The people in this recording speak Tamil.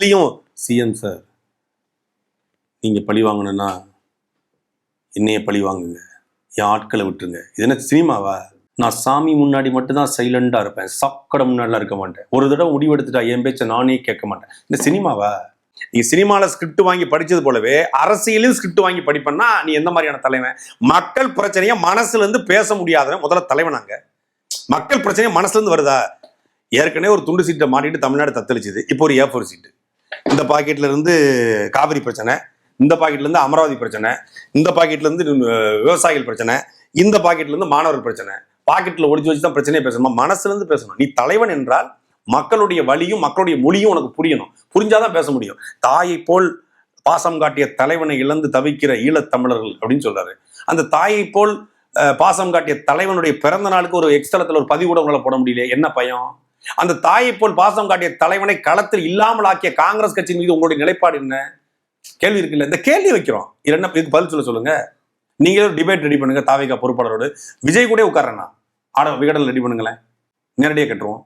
இதுலயும் சிஎம் சார் நீங்கள் பழி வாங்கணும்னா என்னைய பழி வாங்குங்க. என் ஆட்களை விட்டுருங்க. இது என்ன சினிமாவா? நான் சாமி முன்னாடி மட்டும்தான் சைலண்டாக இருப்பேன். சக்கடை முன்னாடிலாம் இருக்க மாட்டேன். ஒரு தடவை முடிவெடுத்துட்டா என் பேச்சை நானே கேட்க மாட்டேன். இந்த சினிமாவா? நீ சினிமாவில் ஸ்கிரிப்ட் வாங்கி படிச்சது போலவே அரசியலையும் ஸ்கிரிப்ட் வாங்கி படிப்பேன்னா நீ எந்த மாதிரியான தலைவன்? மக்கள் பிரச்சனையை மனசுல இருந்து பேச முடியாதவன் முதல்ல தலைவனாங்க மக்கள் பிரச்சனையை மனசுலேருந்து வருதா? ஏற்கனவே ஒரு துண்டு சீட்டை மாட்டிட்டு தமிழ்நாடு தத்தளிச்சுது. இப்போ ஒரு ஏஃபோர் சீட்டு. இந்த பாக்கெட்ல இருந்து காவிரி பிரச்சனை இந்த பாக்கெட்ல இருந்து அமராவதி பிரச்சனை இந்த பாக்கெட்ல இருந்து விவசாயிகள் பிரச்சனை இந்த பாக்கெட்ல இருந்து மாணவர் பிரச்சனை. பாக்கெட்ல ஒளிச்சு வச்சு தான் பிரச்சனையே பேசணும். மனசுல இருந்து பேசணும். நீ தலைவன் என்றால் மக்களுடைய வழியும் மக்களுடைய மொழியும் உனக்கு புரியணும். புரிஞ்சாதான் பேச முடியும். தாயை போல் பாசம் காட்டிய தலைவனை இழந்து தவிக்கிற ஈழத்தமிழர்கள் அப்படின்னு சொல்றாரு. அந்த தாயை போல் பாசம் காட்டிய தலைவனுடைய பிறந்த நாளுக்கு ஒரு எக்ஸ்தலத்துல ஒரு பதிவு கூட போட முடியல என்ன பயம்? அந்த தாயை போல் பாசம் காட்டிய தலைவனை களத்தில் இல்லாமல் ஆக்கிய காங்கிரஸ் கட்சியின் மீது உங்களுடைய நிலைப்பாடு என்ன? கேள்வி இருக்குல்ல. இந்த கேள்வி வைக்கிறோம். இது என்ன? இதுக்கு பதில் சொல்ல சொல்லுங்க. நீங்களே ஒரு டிபேட் ரெடி பண்ணுங்க. தாவிகா பொறுப்பாளரோடு. விஜய் கூட உட்காரண்ணா ஆட விகடன் ரெடி பண்ணுங்களேன். நேரடியாக கட்டுருவோம்.